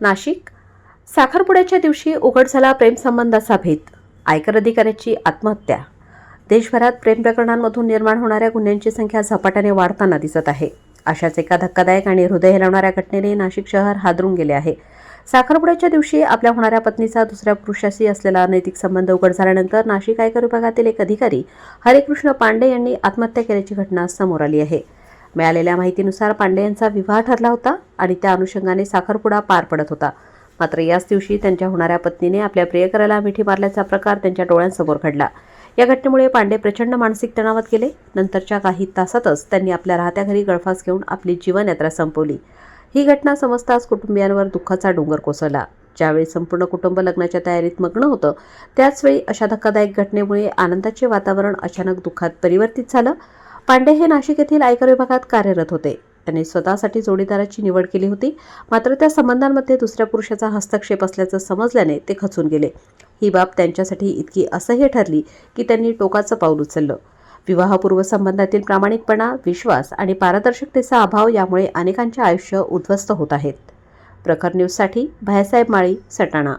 नाशिक. साखरपुड्याच्या दिवशी उघड झाला प्रेमसंबंधाचा भेद आयकर अधिकाऱ्याची आत्महत्या. देशभरात प्रेम प्रकरणांमधून निर्माण होणाऱ्या गुन्ह्यांची संख्या झपाट्याने वाढताना दिसत आहे. अशाच एका धक्कादायक आणि हृदय हलवणाऱ्या घटनेने नाशिक शहर हादरून गेले आहे. साखरपुड्याच्या दिवशी आपल्या होणाऱ्या पत्नीचा दुसऱ्या पुरुषाशी असलेला अनैतिक संबंध उघड झाल्यानंतर नाशिक आयकर विभागातील एक अधिकारी हरिकृष्ण पांडे यांनी आत्महत्या केल्याची घटना समोर आली आहे. मिळालेल्या माहितीनुसार पांडे यांचा विवाह ठरला होता आणि त्या अनुषंगाने साखरपुडा पार पडत होता. मात्र याच दिवशी त्यांच्या होणाऱ्या पत्नीने आपल्या प्रियकराला मिठी मारल्याचा प्रकार त्यांच्या डोळ्यांसमोर घडला. या घटनेमुळे पांडे प्रचंड मानसिक तणावात गेले. नंतरच्या काही तासातच त्यांनी आपल्या राहत्या घरी गळफास घेऊन आपली जीवनयात्रा संपवली. ही घटना समजताच कुटुंबियांवर दुःखाचा डोंगर कोसळला. ज्यावेळी संपूर्ण कुटुंब लग्नाच्या तयारीत मग्न होतं त्याचवेळी अशा धक्कादायक घटनेमुळे आनंदाचे वातावरण अचानक दुःखात परिवर्तित झालं. पांडे हे नाशिक येथील आयकर विभागात कार्यरत होते. त्यांनी स्वतःसाठी जोडीदाराची निवड केली होती. मात्र त्या संबंधांमध्ये दुसऱ्या पुरुषाचा हस्तक्षेप असल्याचं समजल्याने ते खचून गेले. ही बाब त्यांच्यासाठी इतकी असह्य ठरली की त्यांनी टोकाचं पाऊल उचललं. विवाहपूर्व संबंधातील प्रामाणिकपणा विश्वास आणि पारदर्शकतेचा अभाव यामुळे अनेकांचे आयुष्य उद्ध्वस्त होत आहेत. प्रखर न्यूजसाठी भायसाहेब माळी सटाणा.